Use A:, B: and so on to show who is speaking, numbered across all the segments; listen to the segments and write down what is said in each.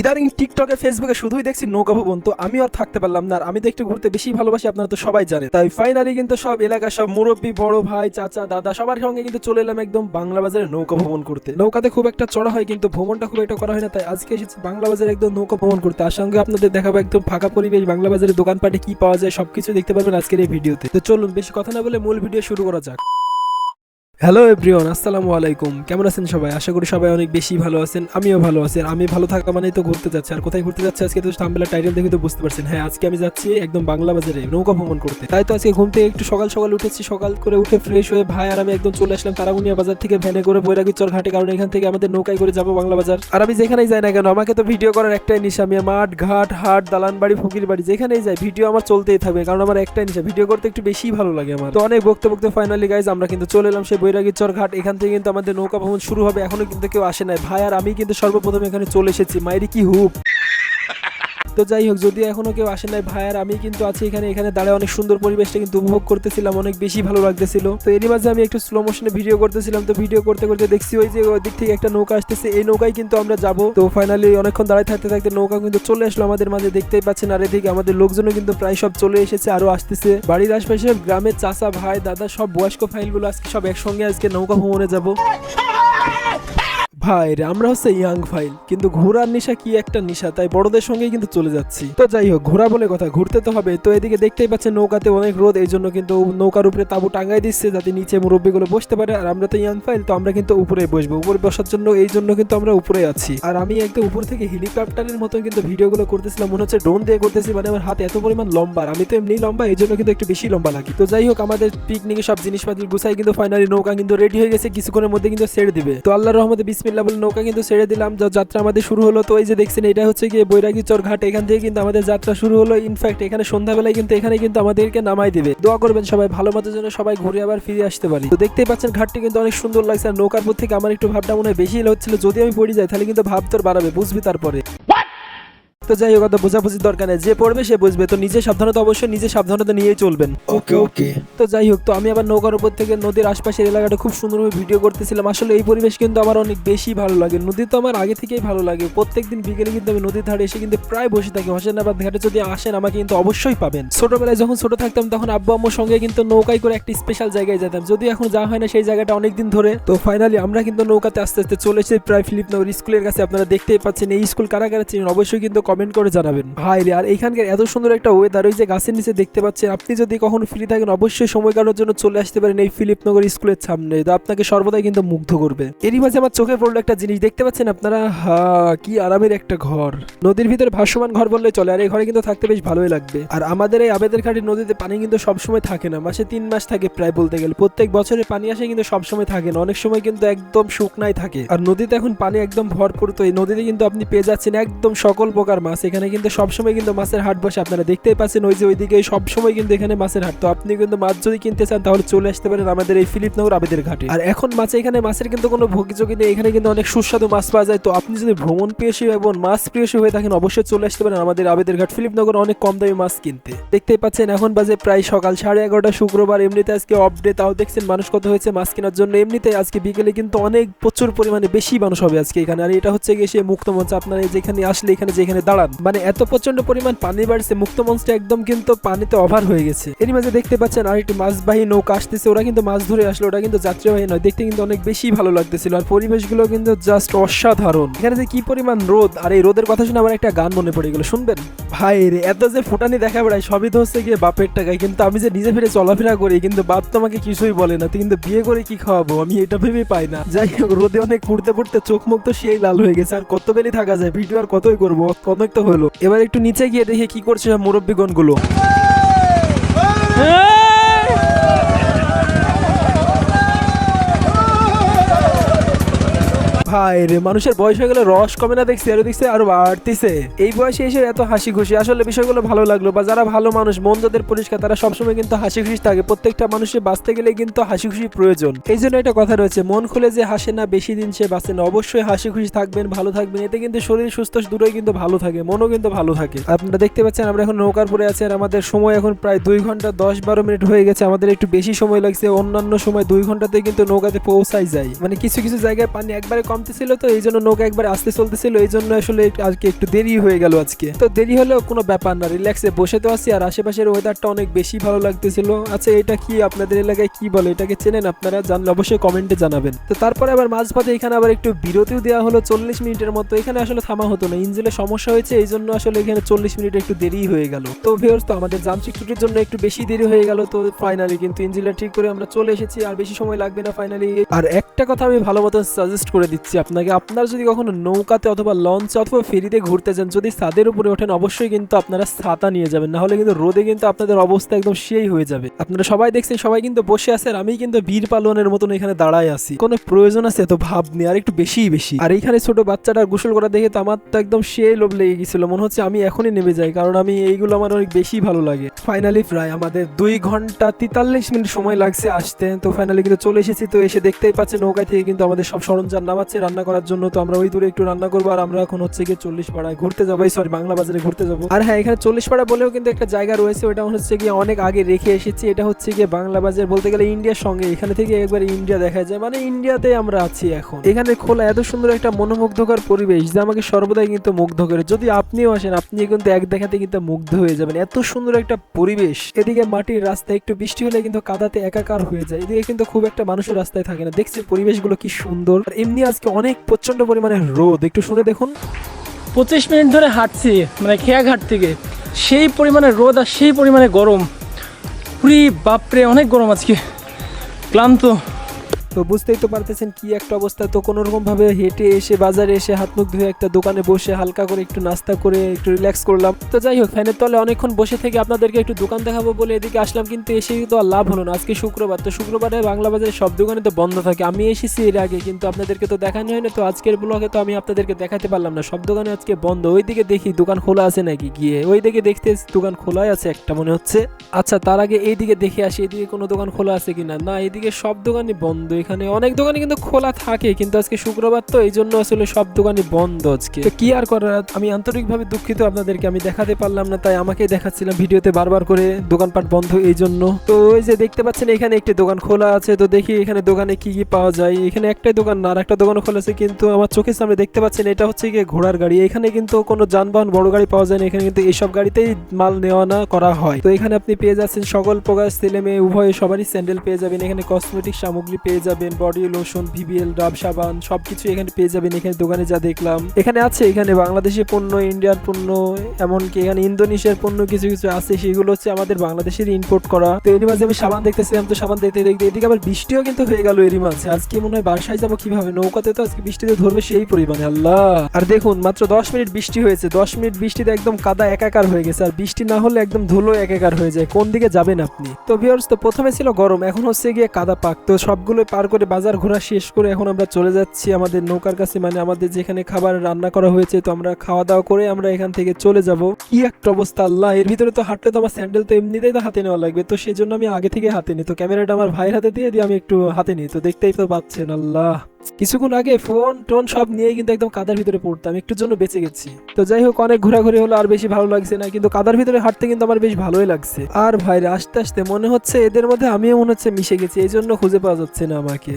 A: ইদানিং টিকটকে ফেসবুকে শুধুই দেখছি নৌকা ভবন। তো আমি আর থাকতে পারলাম না আর আমি তো একটু ঘুরতে বেশি ভালোবাসি, আপনারা তো সবাই জানে তাই ফাইনালি কিন্তু সব এলাকার সব মুরব্বী, বড় ভাই, চাচা, দাদা সবার সঙ্গে কিন্তু চলে এলাম একদম বাংলা বাজারে নৌকা ভ্রমণ করতে। নৌকাতে খুব একটা চড়া হয় কিন্তু ভ্রমণটা খুব একটা করা হয় না, তাই আজকে এসেছি বাংলা বাজারে একদম নৌকা ভ্রমণ করতে। তার সঙ্গে আপনাদের দেখাবো একদম ফাঁকা পরিবেশ, বাংলা বাজারে দোকানপাটে কি পাওয়া যায়, সবকিছু দেখতে পারবেন আজকের এই ভিডিওতে। তো চলুন, বেশি কথা না বলে মূল ভিডিও শুরু করা যাক। হ্যালো এভরিওয়ান আসসালামু আলাইকুম কেমন আছেন সবাই? আশা করি সবাই অনেক বেশি ভালো আছেন, আমিও ভালো আছি। আমি ভালো থাকা মানেই তো ঘুরতে যাচ্ছি। আর কোথায় ঘুরতে যাচ্ছি আজকে তো থাম্বেলা টাইটেল দেখে তো বুঝতে পারছেন। হ্যাঁ আজকে আমি যাচ্ছি একদম বাংলা বাজারে, নৌকা ভ্রমণ করতে। তাই তো আজকে ঘুম থেকে একটু সকাল সকাল উঠেছি। সকাল করে উঠে ফ্রেশ হয়ে ভাই আর আমি একদম চলে আসলাম তারাগুনিয়া বাজার থেকে ভ্যানে করে বৈরাগীচর ঘাটে কারণ এখান থেকে আমাদের নৌকায় করে যাব বাংলা বাজার। আর আমি যেখানেই যাই না কেন, আমাকে তো ভিডিও করার একটাই নিশা, আমি মাঠ, ঘাট, হাট, দালান বাড়ি, ফকির বাড়ি, যেখানেই যাই ভিডিও আমার চলতেই থাকবে। কারণ আমার একটাই নিশা ভিডিও করতে একটু বেশি ভালো লাগে আমার। তো অনেক বকতে বকতে ফাইনালি গাইজ আমরা কিন্তু চলে এলাম সেই বৈরাগীচর ঘাট এখান থেকে কিন্তু আমাদের নৌকা ভ্রমণ শুরু হবে। এখনও কিন্তু কেউ আসে নাই। ভাই আর আমি কিন্তু সর্বপ্রথম এখানে চলে এসেছি। মাইরি কি হুপ? তো যাই হোক যদি এখনও কেউ আসে নাই ভাই আর আমি কিন্তু আছি এখানে। এখানে দাঁড়ায় অনেক সুন্দর পরিবেশটা কিন্তু উপভোগ করতেছিলাম, অনেক বেশি ভালো লাগতেছিল। তো এরই মাঝে আমি একটু স্লো মোশনে ভিডিও করতেছিলাম, তো ভিডিও করতে করতে দেখছি ওই যে ওই দিক থেকে একটা নৌকা আসতেছে। এই নৌকায় কিন্তু আমরা যাব। তো ফাইনালি অনেকক্ষণ দাঁড়ায় থাকতে থাকতে নৌকা কিন্তু চলে আসলো আমাদের মাঝে, দেখতেই পাচ্ছেন। আর এদিকে আমাদের লোকজনও কিন্তু প্রায় সব চলে এসেছে, আরও আসতেছে। বাড়ির আশপাশে গ্রামের চাচা, ভাই, দাদা, সব বয়স্ক ফাইলগুলো আজকে সব একসঙ্গে আজকে নৌকা ভ্রমণে যাব। ভাই আমরা হচ্ছে ইয়াং ফাইল কিন্তু ঘোরার নেশা কি একটা নেশা? তাই বড়দের সঙ্গেই কিন্তু চলে যাচ্ছি। তো যাই হোক ঘোরা বলে কথা, ঘুরতে তো হবে। তো এদিকে দেখতেই পাচ্ছেন নৌকাতে অনেক রোদ, এই জন্য কিন্তু নৌকার উপরে তাবু টাঙ্গাই দিচ্ছে যাতে নিচে মুরব্বীগুলো বসতে পারে। আর আমরা তো ইয়াং ফাইল তো আমরা কিন্তু উপরে বসবো। উপরে বসার জন্য, এই জন্য কিন্তু আমরা উপরে আছি। আর আমি একদম উপর থেকে হেলিকপ্টারের মতো কিন্তু ভিডিওগুলো করতেছিলাম, মনে হচ্ছে ড্রোন দিয়ে করতেছি মানে আমার হাত এত পরিমাণ লম্বা। আমি তো এমনি লম্বা, এই জন্য কিন্তু একটু বেশি লম্বা লাগে তো যাই হোক, আমাদের পিকনিকে সব জিনিসপাতি গুছাই কিন্তু ফাইনালি নৌকা কিন্তু রেডি হয়ে গেছে, কিছুক্ষণের মধ্যে কিন্তু ছেড়ে দিবে। তো আল্লাহর রহমতে বলে নৌকা কিন্তু ছেড়ে দিলাম। যাত্রা আমাদের শুরু হলো। তো এই যে দেখছেন, এটা হচ্ছে গিয়ে বৈরাগী চর ঘাট। এখান থেকে কিন্তু আমাদের যাত্রা শুরু হলো। ইনফ্যাক্ট এখানে সন্ধ্যাবেলায় কিন্তু এখানে কিন্তু আমাদেরকে নামাই দেবে। দোয়া করবেন সবাই ভালো মতো যেন সবাই ঘুরে আবার ফিরে আসতে পারি। তো দেখতেই পাচ্ছেন, ঘাটটি কিন্তু অনেক সুন্দর লাগছে। আর নৌকার পর থেকে আমার একটু ভাবটা মনে হয় বেশি হচ্ছিল। যদি আমি পড়ে যাই, তাহলে কিন্তু ভাব তোর বাড়াবে, বুঝবি তারপরে। তো যাই হোক বোঝাবুঝির দরকার নেই। যে পড়বে সে বুঝবে। তো নিজে সাবধানতা অবশ্যই নিজে সাবধানতা নিয়েই চলবেন।
B: ওকে ওকে
A: তো যাই হোক তো আমি আবার নৌকার উপর থেকে নদীর আশপাশের এলাকাটা খুব সুন্দরভাবে ভিডিও করতেছিলাম। আসলে এই পরিবেশ কিন্তু আমার অনেক বেশি ভালো লাগে। নদী তো আমার আগে থেকেই ভালো লাগে। প্রত্যেকদিন বিকেলে কিন্তু আমি নদীর ধারে এসে কিন্তু প্রায় বসে থাকি। হোসেনাবাদ ঘাটে যদি আসেন আমাকে কিন্তু অবশ্যই পাবেন। ছোটবেলায় যখন ছোট থাকতাম তখন আব্বু আম্মুর সঙ্গে কিন্তু নৌকায় করে একটা স্পেশাল জায়গায় যেতাম। যদি এখন যাওয়া হয় না সেই জায়গাটা অনেকদিন ধরে। তো ফাইনালি আমরা কিন্তু নৌকাতে আস্তে আস্তে চলে এসেছি। প্রায় ফিলিপনগর স্কুলের কাছে আপনারা দেখতেই পাচ্ছেন। এই স্কুল কারা কারা চিনেন? অবশ্যই কিন্তু কমেন্ট করে জানাবেন। ভাই আর এখানকার এত সুন্দর একটা ওয়েদার ওই যে গাছের নিচে দেখতে পাচ্ছেন, আপনি যদি কখনো ফ্রি থাকেন, অবশ্যই সময় কাটানোর জন্য চলে আসতে পারেন এই ফিলিপনগর স্কুলের সামনে। তো আপনাকে সর্বদাই কিন্তু মুগ্ধ করবে। এরই মাঝে আমার চোখে পড়ল একটা জিনিস, দেখতে পাচ্ছেন আপনারা? হা, কি আরামের একটা ঘর। নদীর ভিতরে ভাসমান ঘর বললে চলে, আর এই ঘরে কিন্তু থাকতে বেশ ভালোই লাগবে। আর আমাদের এই আবেদের ঘাটের নদীতে পানি কিন্তু সবসময় থাকে না। মাসে তিন মাস থাকে প্রায় বলতে গেলে। প্রত্যেক বছরে পানি আসে কিন্তু সবসময় থাকে না। অনেক সময় কিন্তু একদম শুকনাই থাকে। আর নদীতে এখন পানি একদম ভরপুর, তো এই নদীতে কিন্তু আপনি পেয়ে যাচ্ছেন একদম সকল প্রকার এখানে কিন্তু সবসময় কিন্তু মাছের হাট বসে। আপনারা দেখতেই পাচ্ছেন ওই যে ওইদিকে সবসময় কিন্তু এখানে মাছের হাট। তো আপনি কিন্তু মাছ যদি কিনতে চান, তাহলে চলে আসতে পারেন আমাদের এই ফিলিপনগর আবেদের ঘাটে। আর এখন মাছে এখানে মাছের কিন্তু কোনো ভোগযোগী নেই। এখানে কিন্তু অনেক সুস্বাদু মাছ পাওয়া যায়। তো আপনি যদি ভ্রমণ প্রিয়সী এবং মাছ প্রিয়সী হয়ে থাকেন, অবশ্যই চলে আসতে পারেন আমাদের আবেদের ঘাট। ফিলিপনগর অনেক কম দামে মাছ কিনতে। দেখতেই পাচ্ছেন এখন বাজে প্রায় সকাল সাড়ে এগারোটা, শুক্রবার। এমনিতে আজকে অফ তাও দেখছেন মানুষ কত হয়েছে মাছ কেনার জন্য। এমনিতে আজকে বিকেলে কিন্তু অনেক প্রচুর পরিমাণে বেশি মানুষ হবে আজকে এখানে। আর এটা হচ্ছে গিয়ে সে মুক্ত মঞ্চ। আপনারা যেখানে আসলে, এখানে যেখানে দাঁড়ান। মানে এত প্রচণ্ড পরিমাণ পানি বাড়ছে, মুক্ত মঞ্চটা একদম কিন্তু পানিতে অভার হয়ে গেছে। এরই মাঝে দেখতে পাচ্ছেন আরেকটি মাছবাহী নৌকা আসতেছে, ওরা কিন্তু মাছ ধরে আসলো ওটা কিন্তু যাত্রীবাহী নয়, দেখতে কিন্তু অনেক বেশি ভালো লাগতেছিল। আর পরিবেশগুলো কিন্তু জাস্ট অসাধারণ। এখানে যে কি পরিমাণ রোদ, আর এই রোদের কথা শুনে আমার একটা গান মনে পড়ে গেল, শুনবেন? ভাই রে, এত যে ফুটানি দেখা বেড়ায়, সবই তো হচ্ছে গিয়ে বাপের টাকায়, কিন্তু আমি যে নিজে ফিরে চলাফেরা করি, কিন্তু বাপ তো আমাকে কিছুই বলে না কিন্তু বিয়ে করে কি খাওয়াবো, আমি এটা ভেবে পাই না। যাই হোক, রোদে অনেক পড়তে পড়তে চোখ মুখ তো সেই লাল হয়ে গেছে, আর কত বেলি থাকা যায়, ভিডিও আর কতই করব? অনেক হলো। এবার একটু নিচে গিয়ে দেখে কি করছে সব মুরব্বীগণ ভাই রে, মানুষের বয়স হয়ে গেলে রস কমে না দেখছি, আরও দেখছি, আরও বাড়তিছে। এই বয়সে এসে এত হাসি খুশি আসলে বিষয়গুলো ভালো লাগল, বা যারা ভালো মানুষ, মন যাদের পরিষ্কার, তারা সবসময় কিন্তু হাসি খুশি থাকে, প্রত্যেকটা মানুষের বাঁচতে গেলে কিন্তু হাসি খুশি প্রয়োজন। এই জন্য একটা কথা রয়েছে, মন খুলে যে হাসে না, বেশি দিন সে বাঁচে না, অবশ্যই হাসি খুশি থাকবেন, ভালো থাকবেন, এতে কিন্তু শরীর সুস্থ, দুটোই কিন্তু ভালো থাকে, মনও কিন্তু ভালো থাকে। আপনারা দেখতে পাচ্ছেন, আমরা এখন নৌকার পরে আছি আর আমাদের সময় এখন প্রায় দুই ঘণ্টা দশ বারো মিনিট হয়ে গেছে, আমাদের একটু বেশি সময় লাগছে, অন্যান্য সময় দুই ঘন্টাতে কিন্তু নৌকাতে পৌঁছাই যায়। মানে কিছু কিছু জায়গায় পানি একবারে কম কমতেছিল তো, এই জন্য নৌকা একবার আসতে চলতেছিল, এই জন্য আসলে আজকে একটু দেরি হয়ে গেল আজকে। তো দেরি হলেও কোনো ব্যাপার না রিল্যাক্সে বসে তো আছি, আর আশেপাশের ওয়েদারটা অনেক বেশি ভালো লাগতেছিল। আচ্ছা এটা কি আপনাদের এলাকায় কি বলে? এটাকে চেনেন আপনারা? জানলে অবশ্যই কমেন্টে জানাবেন। তো তারপরে আবার মাঝপথে এখানে আবার একটু বিরতিও দেওয়া হলো, চল্লিশ মিনিটের মতো। এখানে আসলে থামা হতো না, ইঞ্জিনের সমস্যা হয়েছে, এই জন্য আসলে এখানে চল্লিশ মিনিট একটু দেরি হয়ে গেল। তো ভিউয়ার্স তো আমাদের যান্ত্রিক ত্রুটির জন্য একটু বেশি দেরি হয়ে গেল, তো ফাইনালি কিন্তু ইঞ্জিনটা ঠিক করে আমরা চলে এসেছি, আর বেশি সময় লাগবে না ফাইনালি আর একটা কথা আমি ভালো মতো সাজেস্ট করে দিচ্ছি। আপনাকে, আপনারা যদি কখনো নৌকাতে অথবা লঞ্চে অথবা ফেরিতে ঘুরতে যান, যদি ছাদের উপরে ওঠেন, অবশ্যই কিন্তু আপনারা ছাতা নিয়ে যাবেন। না হলে কিন্তু রোদে কিন্তু আপনাদের অবস্থা একদম সেই হয়ে যাবে। আপনারা সবাই দেখছেন, সবাই কিন্তু বসে আছে আর আমি কিন্তু বীর পালনের মতন এখানে দাঁড়ায় আছি। কোনো প্রয়োজন আছে এত ভাব নেই আর একটু বেশিই বেশি। আর এইখানে ছোট বাচ্চাটা গোসল করা দেখে তো আমার তো একদম সেই লোভ লেগে গেছিল। মনে হচ্ছে আমি এখনই নেমে যাই, কারণ আমি এইগুলো আমার অনেক বেশি ভালো লাগে। ফাইনালি প্রায় আমাদের দুই ঘণ্টা তেতাল্লিশ মিনিট সময় লাগছে আসতে। তো ফাইনালি কিন্তু চলে এসেছি। তো এসে দেখতেই পাচ্ছি নৌকা থেকে কিন্তু আমাদের সব সরঞ্জাম নামাচ্ছে। রান্না করার জন্য, তো আমরা ওই দূরে একটু রান্না করব, আর আমরা এখন হচ্ছে গিয়ে চল্লিশ পাড়ায় ঘুরতে যাব। সরি বাংলা বাজারে ঘুরতে যাব। আর হ্যাঁ এখানে চল্লিশ পাড়া বলেও কিন্তু একটা জায়গা রয়েছে ওটা হচ্ছে গিয়ে অনেক আগে রেখে এসেছি। এটা হচ্ছে গিয়ে বাংলা বাজার বলতে গেলে ইন্ডিয়ার সঙ্গে। এখানে থেকে একবার ইন্ডিয়া দেখা যায় মানে ইন্ডিয়াতে আমরা আছি এখন। এখানে খোলা এত সুন্দর একটা মনোমুগ্ধকর পরিবেশ যা আমাকে সর্বদাই কিন্তু মুগ্ধ করে। যদি আপনিও আসেন আপনি কিন্তু এক দেখাতে কিন্তু মুগ্ধ হয়ে যাবেন। এত সুন্দর একটা পরিবেশ। এদিকে মাটির রাস্তা একটু বৃষ্টি হলে কিন্তু কাদাতে একাকার হয়ে যায়। এদিকে কিন্তু খুব একটা মানুষের রাস্তায় থাকে না। দেখছি পরিবেশগুলো কি সুন্দর। এমনি আজকে অনেক প্রচণ্ড পরিমাণে রোদ। একটু শুনে দেখুন।
B: পঁচিশ মিনিট ধরে হাঁটছি মানে খেয়াঘাট থেকে। সেই পরিমাণে রোদ আর সেই পরিমাণে গরম। পুরি বাপরে, অনেক গরম আজকে। ক্লান্ত।
A: তো বুঝতেই তো পারতেছেন কি একটা অবস্থা। তো কোনো রকম ভাবে হেঁটে এসে বাজারে এসে হাত মুখ ধুয়ে একটা দোকানে বসে হালকা করে একটু নাস্তা করে একটু রিল্যাক্স করলাম। তো যাই হোক, ফ্যানের তলে অনেকক্ষণ বসে থেকে আপনাদেরকে একটু দোকান দেখাবো বলে এদিকে আসলাম, কিন্তু এসে তো আর লাভ হলো না। আজকে শুক্রবার, তো শুক্রবারে বাংলা বাজারে সব দোকানে তো বন্ধ থাকে। আমি এসেছি এর আগে, কিন্তু আপনাদেরকে তো দেখানো হয় না, তো আজকের ব্লগে তো আমি আপনাদেরকে দেখাতে পারলাম না। সব দোকানে আজকে বন্ধ। ওইদিকে দেখি দোকান খোলা আছে নাকি? গিয়ে ওইদিকে দেখতে দোকান খোলাই আছে একটা মনে হচ্ছে। আচ্ছা তার আগে এইদিকে দেখে আসি, এদিকে কোনো দোকান খোলা আছে কিনা? না এইদিকে সব দোকানই বন্ধ এখানে অনেক দোকানই কিন্তু খোলা থাকে, কিন্তু আজকে শুক্রবার তো এই জন্য আসলে সব দোকানই বন্ধ আজকে। তো কি আর করার? আমি আন্তরিকভাবে দুঃখিত আপনাদেরকে, আমি দেখাতে পারলাম না, তাই আমাকেই দেখাচ্ছিলাম ভিডিওতে বারবার করে দোকানপাট বন্ধ এই জন্য। তো ওই যে দেখতে পাচ্ছেন, এখানে একটি দোকান খোলা আছে, তো দেখি এখানে দোকানে কি কি পাওয়া যায়। এখানে একটাই দোকান না আর একটা দোকানও খোলা আছে, কিন্তু আমার চোখের সামনে দেখতে পাচ্ছেন, এটা হচ্ছে গিয়ে ঘোড়ার গাড়ি। এখানে কিন্তু কোনো যানবাহন, বড় গাড়ি পাওয়া যায় না, এখানে কিন্তু এইসব গাড়িতেই মাল নেওয়া না করা হয়। তো এখানে আপনি পেয়ে যাচ্ছেন সকল প্রকার ছেলে মেয়ে উভয় সবারই স্যান্ডেল পেয়ে যাবেন, এখানে কসমেটিক সামগ্রী পেয়ে যাবেন। বডি, লোশন ভিভিএল ডাব, সাবান, সবকিছু এখানে পেয়ে যাবেন এখানে দোকানে যা দেখলাম। এখানে আছে এখানে বাংলাদেশি পণ্য ইন্ডিয়ার পণ্য, এমনকি এখানে ইন্দোনেশিয়ার পণ্য কিছু কিছু আছে, সেগুলো হচ্ছে আমাদের বাংলাদেশের ইম্পোর্ট করা। তো এরই মাঝে আমি সাবান দেখতেছিলাম, তো সাবান দেখতে দেখতে এদিকে আবার বৃষ্টিও কিন্তু হয়ে গেল এরই মাঝে। আজকে মনে হয় বাসায় যাব কীভাবে? নৌকাতে তো আজকে বৃষ্টিতে ধরবে সেই পরিমাণে, আল্লাহ। আর দেখুন, মাত্র দশ মিনিট বৃষ্টি হয়েছে। দশ মিনিট বৃষ্টিতে একদম কাদা একাকার হয়ে গেছে। আর বৃষ্টি না হলে একদম ধুলো একাকার হয়ে যায়। কোন দিকে যাবেন আপনি? তো ভিউয়ার্স তো প্রথমে ছিল গরম, এখন হচ্ছে গিয়ে কাদা পাক। তো সবগুলো পার করে বাজার ঘোরা শেষ করে এখন আমরা চলে যাচ্ছি আমাদের নৌকার কাছে। মানে আমাদের যেখানে খাবার রান্না করা হয়েছে, তো আমরা খাওয়া দাওয়া করে আমরা এখান থেকে চলে যাব। কি একটা অবস্থা, আল্লাহ! এর ভিতরে তো হাঁটলে তো আমার স্যান্ডেল তো এমনিতেই তো হাতে নেওয়া লাগবে। তো সেই জন্য আমি আগে থেকে হাতে নিই। তো ক্যামেরাটা আমার ভাইয়ের হাতে দিয়ে দিয়ে আমি একটু হাতে নিই। তো দেখতেই তো পাচ্ছেন, আল্লাহ! কিছুক্ষণ আগে ফোন, টোন সব নিয়ে কিন্তু একদম কাদার ভিতরে পড়তাম, একটুর জন্য বেঁচে গেছি। তো যাই হোক, অনেক ঘোরাঘুরি হলো, আর বেশি ভালো লাগছে না, কিন্তু কাদার ভিতরে হাঁটতে কিন্তু আমার বেশ ভালোই লাগছে। আর ভাইরা, আস্তে আস্তে মনে হচ্ছে এদের মধ্যে আমিও মনে হচ্ছে মিশে গেছি এই জন্য খুঁজে পাওয়া যাচ্ছে না আমাকে।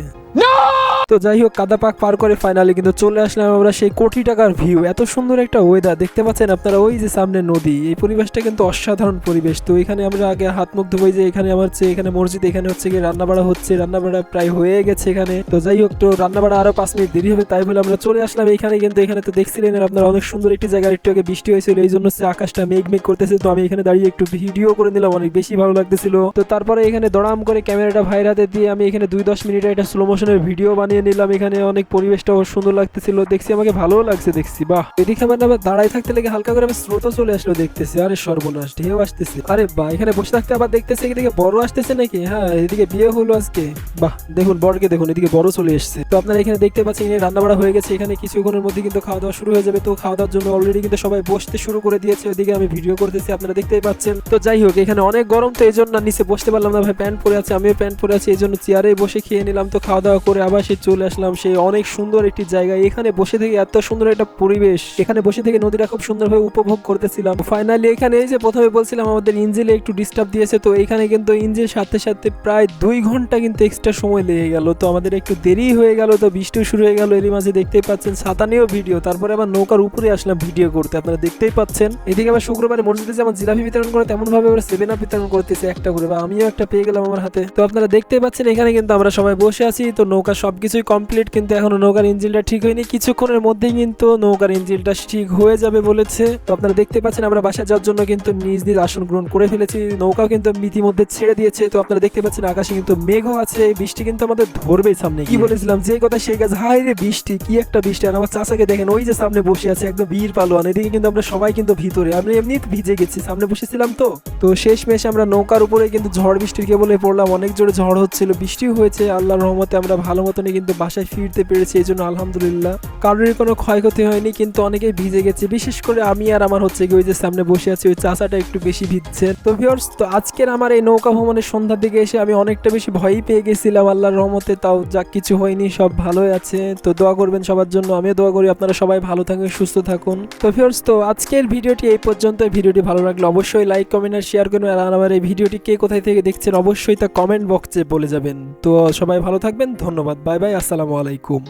A: তো যাই হোক, কাদা পাক পার করে ফাইনালি কিন্তু চলে আসলাম আমরা সেই কোটি টাকার ভিউ এত সুন্দর একটা ওয়েদার দেখতে পাচ্ছেন আপনারা ওই যে সামনে নদী, এই পরিবেশটা কিন্তু অসাধারণ পরিবেশ। তো এখানে আমরা আগে হাত মুখ ধুবই যে এখানে আমার হচ্ছে, এখানে মসজিদ, এখানে হচ্ছে কি রান্না বাড়া হচ্ছে রান্না বাড়া প্রায় হয়ে গেছে এখানে। তো যাই হোক, তো রান্না বাড়া আরও পাঁচ মিনিট দেরি হবে, তাই বলে আমরা চলে আসলাম। এখানে কিন্তু, এখানে তো দেখছিলেন আপনারা অনেক সুন্দর একটি জায়গা, একটু আগে বৃষ্টি হয়েছিল, এই জন্য হচ্ছে আকাশটা মেঘ মেঘ করতেছে। তো আমি এখানে দাঁড়িয়ে একটু ভিডিও করে নিলাম, অনেক বেশি ভালো লাগতেছিল। তো তারপরে এখানে দড়াম করে ক্যামেরাটা ভাইয়ের হাতে দিয়ে আমি এখানে দুই দশ মিনিটের একটা স্লো মোশনের ভিডিও বানিয়ে নিলাম, এখানে অনেক পরিবেশটাও সুন্দর লাগতেছিল, দেখছি আমাকে ভালো লাগছে, দেখছি, বাহ। এদিকে আমার আবার দাঁড়ায় থাকতে লেগে হালকা করে আমার স্রোতও চলে আসলো, দেখতেছি, আরে সর্বনাশ, ঢেউ আসতেছে। আরে বাহ, এখানে বসে থাকতে আবার দেখতেছে এদিকে বড় আসতেছে নাকি? হ্যাঁ এদিকে বিয়ে হলো আজকে। বাহ, দেখুন বড়কে দেখুন, এদিকে বড় চলে এসছে। তো আপনারা এখানে দেখতে পাচ্ছেন, এখানে রান্না বাড়া হয়ে গেছে, এখানে কিছুক্ষণের মধ্যে কিন্তু খাওয়া দাওয়া শুরু হয়ে যাবে। তো খাওয়া দাওয়ার জন্য অলরেডি কিন্তু সবাই বসতে শুরু করে দিয়েছে ওদিকে আমি ভিডিও করতেছি, আপনারা দেখতেই পাচ্ছেন। তো যাই হোক, এখানে অনেক গরম, তো এই জন্য নিচে বসতে পারলাম না, ভাই, প্যান্ট পরে আছে, আমিও প্যান্ট পরে আছি এই জন্য চেয়ারে বসে খেয়ে নিলাম, তো খাওয়া দাওয়া করে আবার সেই চলে আসলাম সেই অনেক সুন্দর একটি জায়গা এখানে বসে থেকে এত সুন্দর একটা পরিবেশ। এখানে বসে থেকে নদীটা খুব সুন্দরভাবে উপভোগ করতেছিলাম। ফাইনালি এখানে এই যে প্রথমে বলছিলাম, আমাদের ইঞ্জিলে একটু ডিস্টার্ব দিয়েছে, তো এখানে কিন্তু ইঞ্জিন সাথে সাথে প্রায় দুই ঘণ্টা কিন্তু এক্সট্রা সময় লেগে গেল। তো আমাদের একটু দেরি হয়ে গেল, তো বৃষ্টিও শুরু হয়ে গেল। এরই মাঝে দেখতেই পাচ্ছেন ছাতা নিয়েও ভিডিও তারপরে আবার নৌকার উপরে আসলাম ভিডিও করতে। আপনারা দেখতেই পাচ্ছেন। এদিকে আবার শুক্রবারে মসজিদে যেমন জিলাপি বিতরণ করে তেমন ভাবে ওরা সেভেন আপ বিতরণ করতেছে একটা করে, বা আমিও একটা পেয়ে গেলাম আমার হাতে। তো আপনারা দেখতেই পাচ্ছেন, এখানে কিন্তু আমরা সবাই বসে আছি। তো নৌকা সবকিছুই কমপ্লিট কিন্তু এখনও নৌকার ইঞ্জিনটা ঠিক হয়নি। কিছুক্ষণের মধ্যেই কিন্তু নৌকার ইঞ্জিনটা ঠিক হয়ে যাবে বলেছে। তো আপনারা দেখতে পাচ্ছেন আমরা বাসা যাওয়ার জন্য কিন্তু নিজ নিজ আসন গ্রহণ করে ফেলেছি। নৌকাও কিন্তু ইতিমধ্যে ছেড়ে দিয়েছে। তো আপনারা দেখতে পাচ্ছেন আকাশে কিন্তু মেঘও আছে। বৃষ্টি কিন্তু আমাদের ধরবেই সামনে কি বলেছিলাম? যে কথা সেই কাজ হাই রে বৃষ্টি, কি একটা বৃষ্টি। আর আমার চাচাকে দেখেন, ওই যে সামনে বসে আছে একদম বীর পালোয়ান। এদিকে কিন্তু আমরা সবাই কিন্তু ভিতরে। আমরা এমনি ভিজে গেছি, সামনে বসেছিলাম তো। তো শেষ মেশ আমরা নৌকার উপরে কিন্তু ঝড় বৃষ্টির কেবলে পড়লাম। অনেক জোরে ঝড় হচ্ছিল, বৃষ্টিও হয়েছে। আল্লাহর রহমতে আমরা ভালো মতনই কিন্তু বাসায় ফিরতে পেরেছি এই জন্য আলহামদুলিল্লাহ। কারোর কোনো ক্ষয়ক্ষতি হয়নি, কিন্তু অনেকেই ভিজে গেছে। বিশেষ করে আমি আর আমার হচ্ছে কি ওই যে সামনে বসে আছি, ওই চাচাটা একটু বেশি ভিজছে। তো ভিউয়ার্স তো আজকের আমার এই নৌকা ভ্রমণের সন্ধ্যার দিকে এসে আমি অনেকটা বেশি ভয়ই পেয়ে গেছিলাম, আল্লাহর রহমতে। তাও যা কিছু হয়নি, সব ভালোই আছে। তো দোয়া করবেন সবার জন্য, আমিও দোয়া করি আপনারা সবাই ভালো থাকুন, সুস্থ থাকুন। তো ভিউয়ার্স তো আজকের ভিডিওটি এই পর্যন্ত ভিডিওটি ভালো লাগলে অবশ্যই লাইক কমেন্ট আর শেয়ার করুন। আর আমার এই ভিডিওটি কে কোথায় থেকে দেখছেন, অবশ্যই তা কমেন্ট বক্সে বলে যাবেন। তো সবাই ভালো থাকবেন, ধন্যবাদ বাই বাই আসসালামু আলাইকুম।